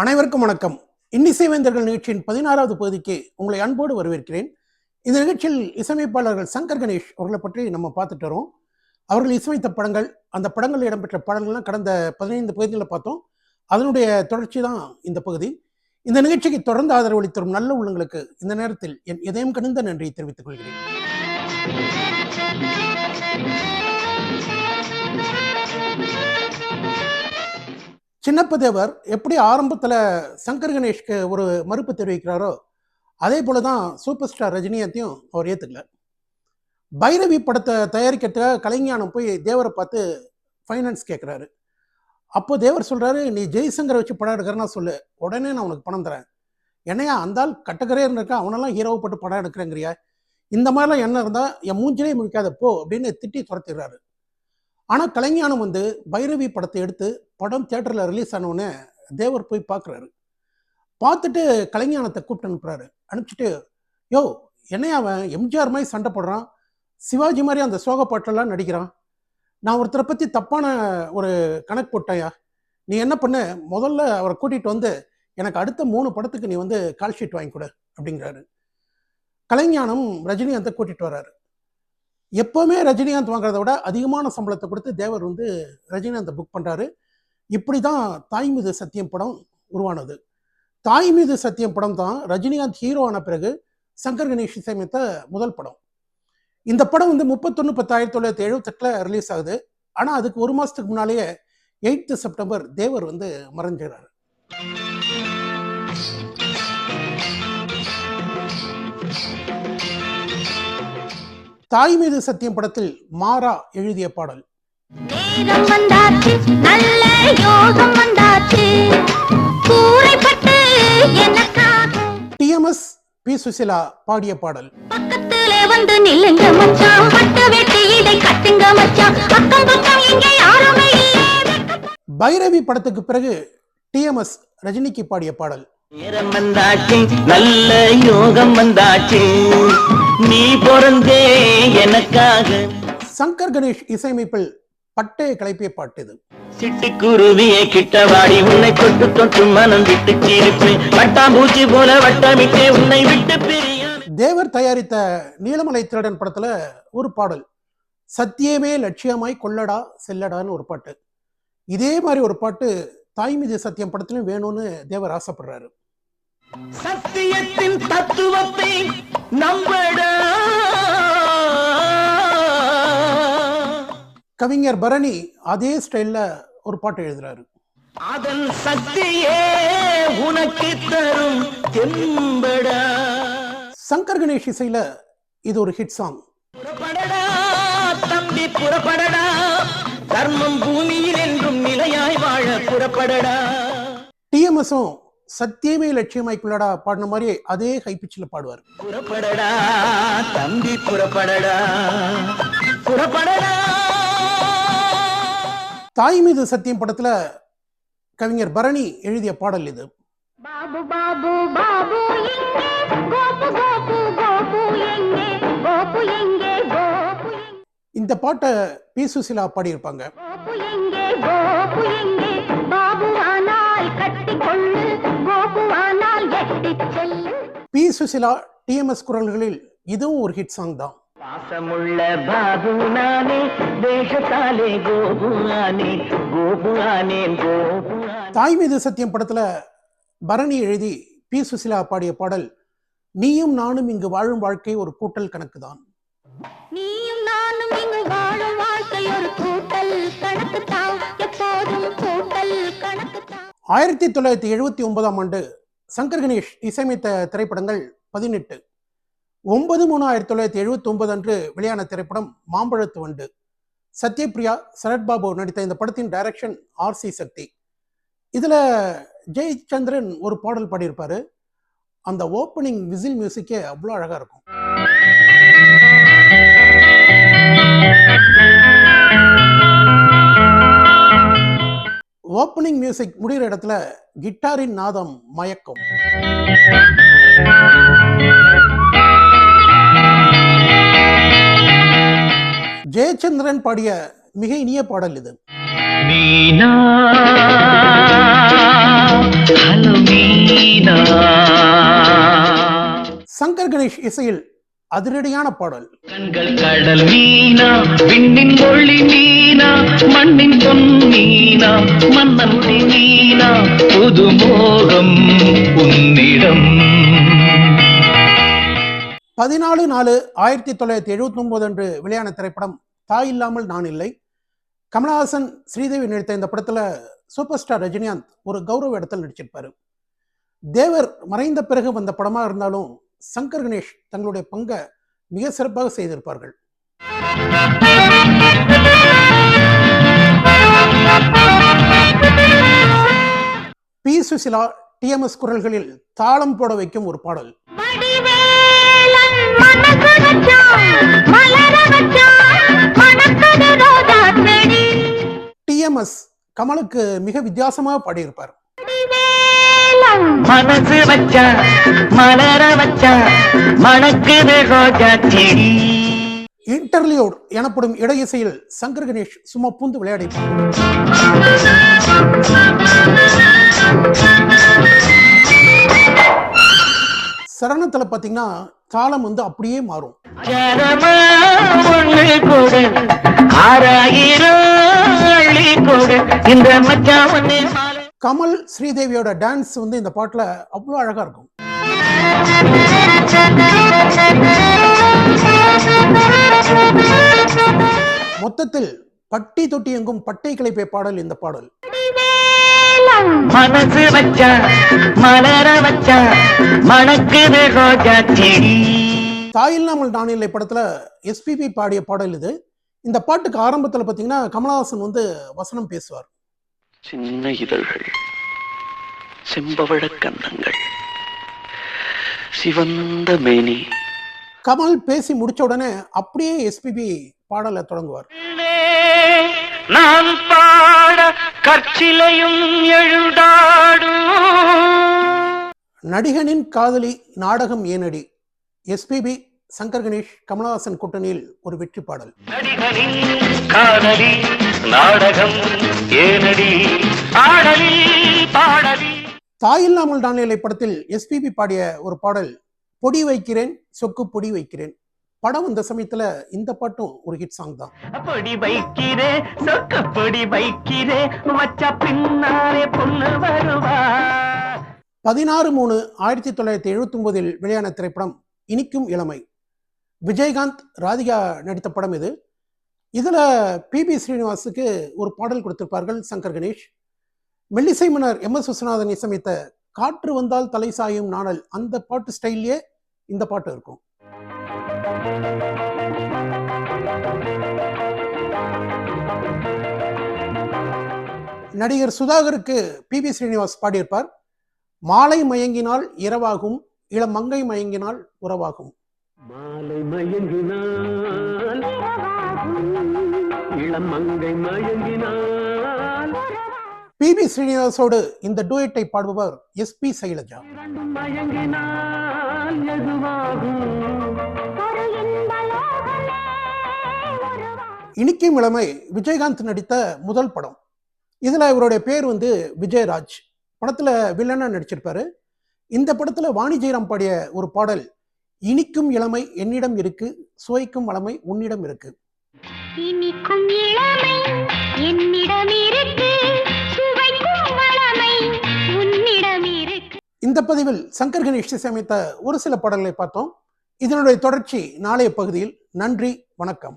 அனைவருக்கும் வணக்கம். இன்னிசைவேந்தர்கள் நிகழ்ச்சியின் பதினாறாவது பகுதிக்கு உங்களை அன்போடு வரவேற்கிறேன். இந்த நிகழ்ச்சியில் இசையமைப்பாளர்கள் சங்கர் கணேஷ் அவர்களை பற்றி நம்ம பார்த்துட்டு வரோம். அவர்கள் இசையமைத்த படங்கள் அந்த படங்களில் இடம்பெற்ற பாடல்கள்லாம் கடந்த பதினைந்து பகுதிகளில் பார்த்தோம். அதனுடைய தொடர்ச்சி தான் இந்த பகுதி. இந்த நிகழ்ச்சிக்கு தொடர்ந்து ஆதரவு அளித்தரும் நல்ல உள்ளங்களுக்கு இந்த நேரத்தில் என் இதயம் கனிந்த நன்றியை தெரிவித்துக் கொள்கிறேன். சின்னப்பதேவர் எப்படி ஆரம்பத்தில் சங்கர் கணேஷ்க்கு ஒரு மறுப்பு தெரிவிக்கிறாரோ அதே போல தான் சூப்பர் ஸ்டார் ரஜினியத்தையும் அவர் ஏற்றுக்கல பைரவி படத்தை தயாரிக்கிறதுக்காக கலைஞானம் போய் தேவரை பார்த்து ஃபைனான்ஸ் கேட்குறாரு அப்போ தேவர் சொல்கிறாரு நீ ஜெய்சங்கரை வச்சு படம் எடுக்கிறேன்னா சொல்லு. உடனே நான் உனக்கு பணம் தரேன். என்னையா அந்தால் கட்டக்கரே இருந்திருக்கா? அவனெல்லாம் ஹீரோவை படம் எடுக்கிறேங்கிறியா? இந்த மாதிரிலாம் என்ன இருந்தால் என் மூஞ்சிலே முழிக்காத போ அப்படின்னு திட்டி துரத்திடுறாரு. ஆனால் கலைஞானம் வந்து பைரவி படத்தை எடுத்து படம் தியேட்டரில் ரிலீஸ் ஆனவுடனே தேவர் போய் பார்க்குறாரு பார்த்துட்டு கலைஞானத்தை கூப்பிட்டு அனுப்புறாரு. அனுப்பிச்சிட்டு யோ என்னைய அவன்? எம்ஜிஆர் மாதிரி சண்டை போடுறான். சிவாஜி மாதிரி அந்த சோக பாட்டெல்லாம் நடிக்கிறான். நான் ஒருத்தரை பற்றி தப்பான ஒரு கணக்கு போட்டையா நீ என்ன பண்ண? முதல்ல அவரை கூட்டிகிட்டு வந்து எனக்கு அடுத்த மூணு படத்துக்கு நீ வந்து கால் ஷீட் வாங்கி கொடு அப்படிங்கிறாரு. கலைஞானம் ரஜினிகாந்தை கூட்டிகிட்டு வர்றாரு. எப்போவுமே ரஜினிகாந்த் வாங்குறத விட அதிகமான சம்பளத்தை கொடுத்து தேவர் வந்து ரஜினிகாந்தை புக் பண்ணுறாரு இப்படி தான் தாய் மீது சத்தியம் படம் உருவானது. தாய் மீது சத்தியம் படம் தான் ரஜினிகாந்த் ஹீரோ ஆன பிறகு சங்கர் கணேஷ் இசையமைத்த முதல் படம். இந்த படம் வந்து முப்பத்தொன்று பத்து ஆயிரத்தி தொள்ளாயிரத்தி எழுபத்தெட்டில் ரிலீஸ் ஆகுது. ஆனால் அதுக்கு ஒரு மாதத்துக்கு முன்னாலேயே எயித்து செப்டம்பர் தேவர் வந்து மறைஞ்சிறாரு தாய் மீது சத்தியம் படத்தில் மாறா எழுதிய பாடல். நேரம் வந்தாச்சு நல்ல யோகம் வந்தாச்சு. கூரைப்பட்டு எனக்காக டிஎம்எஸ் பி சுசிலா பாடிய பாடல். பக்கத்திலே வந்து நில்லுங்க மச்சான் பட்டு வெட்டி இடை கட்டுங்க மச்சான் அக்கம் பக்கம் இங்க யாருமே பைரவி படத்துக்கு பிறகு டிஎம்எஸ் ரஜினிக்கு பாடிய பாடல். நேரம் வந்தாச்சு நல்ல யோகம் வந்தாச்சு. நீ பிறந்தே எனக்காக. சங்கர் கணேஷ் இசையமைப்பில் பட்டே கிளப்பிய பாட்டு இது. சிட்டுக்குருவியே கிட்டவாடி உன்னை தொட்டு தொட்டு மனம் விட்டு சிரிப்பேன். வட்டாம்பூச்சி போல வட்டமிட்டே உன்னை விட்டு பிரியா தேவர் தயாரித்த நீலமலை திருடன் படத்துல ஒரு பாடல் சத்தியமே லட்சியமாய் கொள்ளடா செல்லடான்னு ஒரு பாட்டு. இதே மாதிரி ஒரு பாட்டு தாய் மீது சத்தியம் படத்திலும் வேணும்னு தேவர் ஆசைப்படுறாரு. சத்தியத்தின் தத்துவத்தை நம்படா. கவிஞர் பரணி அதே ஸ்டைல்ல ஒரு பாட்டு எழுதுறாரு. அதன் சக்தியே உனக்கு தரும் சங்கர் கணேஷ் இசையில இது ஒரு ஹிட் சாங் புறப்படடா தம்பி புறப்படடா. தர்மம் பூமியில் என்றும் நிலையாய் வாழ புறப்படடா. டிஎம்எஸும் சத்தியமே லட்சியமாய் கொள்ளடா பாடின மாதிரி அதே ஹை பிச்சில் பாடுவார். புறப்படடா தம்பி புறப்படடா புறப்படடா. தாய் மீது சத்தியம் படத்துல கவிஞர் பரணி எழுதிய பாடல் இது. பாபு பாபு பாபு எங்கே? கோபு கோபு கோபு எங்கே? கோபு எங்கே? கோபு எங்கே? இந்த பாட்டை பி சுசிலா பாடியிருப்பாங்க சுசிலா டிஎம்எஸ் குரல்களில் இதுவும் ஒரு ஹிட் சாங் தான். பாசமுள்ள பாபு நானே வேஷத்தாலே கோபு ஆனேன். தாய் மீது சத்தியம் படத்துல பரணி எழுதி பி சுசிலா பாடிய பாடல் நீயும் நானும் இங்கு வாழும் வாழ்க்கை ஒரு கூட்டல் கணக்குதான். நீயும் நானும் இங்கு வாழும் வாழ்க்கை ஒரு கூட்டல் கணக்குத்தான் எப்போதும் கூட்டல் கணக்குத்தான் ஆயிரத்தி தொள்ளாயிரத்தி எழுபத்தி ஒன்பதாம் ஆண்டு சங்கர் கணேஷ் இசையமைத்த திரைப்படங்கள் பதினெட்டு. ஒன்பது மூணு ஆயிரத்தி தொள்ளாயிரத்தி எழுபத்தி ஒன்பது அன்று வெளியான திரைப்படம் மாம்பழத்து வண்டு. சத்யபிரியா சரத்பாபு நடித்த இந்த படத்தின் டைரக்ஷன் ஆர் சி சக்தி. இதில் ஜெயச்சந்திரன் ஒரு பாடல் பாடியிருப்பார். அந்த ஓப்பனிங் விசில் மியூசிக்கே அவ்வளோ அழகாக இருக்கும். ஸ்ட்ரிங் மியூசிக் முடிகிற இடத்துல கிட்டாரின் நாதம் மயக்கம். ஜெயச்சந்திரன் பாடிய மிக இனிய பாடல் இது. சங்கர் கணேஷ் இசையில் அதிரடியான பாடல். கண்கள் கடல் மீனா விண்ணின் ஒளி மீனா மண்ணின் பொன் மீனா மன்னன் மீனா புது மோகம் உன்னிடம். பதினாலு நாலு ஆயிரத்தி தொள்ளாயிரத்தி எழுபத்தி ஒன்பது அன்று வெளியான திரைப்படம் தாய் இல்லாமல் நான் இல்லை. கமலஹாசன் ஸ்ரீதேவி நடித்த இந்த படத்துல சூப்பர் ஸ்டார் ரஜினிகாந்த் ஒரு கௌரவ இடத்தில் நடிச்சிருப்பாரு. தேவர் மறைந்த பிறகு வந்த படமா இருந்தாலும் சங்கர் கணேஷ் தங்களுடைய பங்கை மிக சிறப்பாக செய்திருப்பார்கள். பி சுசிலா டிஎம்எஸ் குரல்களில் தாளம் போட வைக்கும் ஒரு பாடல். டிஎம்எஸ் கமலுக்கு மிக வித்தியாசமாக பாடியிருப்பார். மனசு வச்சா மலர வச்சா மணக்குது ரோஜா செடி. இன்டர்லியோட் எனப்படும் சங்கர் கணேஷ் சும்மா பூந்து விளையாடிப்பார் சரணத்துல பாத்தீங்கன்னா தாளம் வந்து அப்படியே மாறும். ஆறாயிரம் இந்த மச்சான் கமல் ஸ்ரீதேவியோட டான்ஸ் வந்து இந்த பாட்டுல அவ்வளோ அழகா இருக்கும். மொத்தத்தில் பட்டி தொட்டி எங்கும் பட்டை கிளைப்பை பாடல் இந்த பாடல். மனசு வச்சா மலர வச்சா மணக்குது ரோஜா செடி. தாயில்லாமல் படத்துல எஸ்பிபி பாடிய பாடல் இது. இந்த பாட்டுக்கு ஆரம்பத்துல பாத்தீங்கன்னா கமலஹாசன் வந்து வசனம் பேசுவார். சின்ன இதழ்கள் செம்பவழ கன்னங்கள் சிவந்த மேனி. கமல் பேசி முடிச்ச உடனே அப்படியே எஸ்பிபி பாடலை தொடங்குவார். நான் பாட கற்சிலையும் எழுதாடும் நடிகனின் காதலி நாடகம் ஏனடி? எஸ்பிபி சங்கர் கணேஷ் கமலஹாசன் கூட்டணியில் ஒரு வெற்றி பாடல். நாடகம் தாயில்லாமல் நானிலை படத்தில் எஸ்பிபி பாடிய ஒரு பாடல் பொடி வைக்கிறேன் சொக்கு பொடி வைக்கிறேன். படம் வந்த சமயத்துல இந்த பாட்டும் ஒரு ஹிட் சாங் தான். பொடி வைக்கிறே சொக்க பொடி வைக்கிறே வச்ச பின்னாலே பொண்ணு வருவா. பதினாறு மூணு ஆயிரத்தி தொள்ளாயிரத்தி எழுபத்தி ஒன்பதில் வெளியான திரைப்படம் இனிக்கும் இளமை. விஜயகாந்த் ராதிகா நடித்த படம் இது. இதில் பிபி ஸ்ரீனிவாசுக்கு ஒரு பாடல் கொடுத்திருப்பார்கள் சங்கர் கணேஷ். மெல்லிசை மன்னர் எம் எஸ் விஸ்வநாதன் இசையமைத்த காற்று வந்தால் தலை சாயும் நாணல் அந்த பாட்டு ஸ்டைல்லே இந்த பாட்டு இருக்கும். நடிகர் சுதாகருக்கு பிபி ஸ்ரீனிவாஸ் பாடியிருப்பார். மாலை மயங்கினால் இரவாகும் இளம் மங்கை மயங்கினால் உறவாகும். மாலை மயங்கினால் இளம் மங்கை மயங்கினால். பிபி ஸ்ரீனிவாசோடு இந்த டூயட்டை பாடுபவர் சைலஜா. மயங்கினால் இன்ப லோகமே உருவா இனிக்கும் இளமை விஜயகாந்த் நடித்த முதல் படம். இதுல இவருடைய பேர் வந்து விஜயராஜ். படத்துல வில்லனா நடிச்சிருப்பாரு. இந்த படத்துல வாணி ஜெயராம் பாடிய ஒரு பாடல் இனிக்கும் இளமை என்னிடம் இருக்கு சுவைக்கும் வளமை உன்னிடம் இருக்கு. இனிக்கும் இளமை என்னிடம் இருக்கு சுவைக்கும் வளமை உன்னிடம் இருக்கு. இந்த பதிவில் சங்கர் கணேஷ் இசையமைத்த ஒரு சில பாடல்களை பார்த்தோம். இதனுடைய தொடர்ச்சி நாளைய பகுதியில். நன்றி வணக்கம்.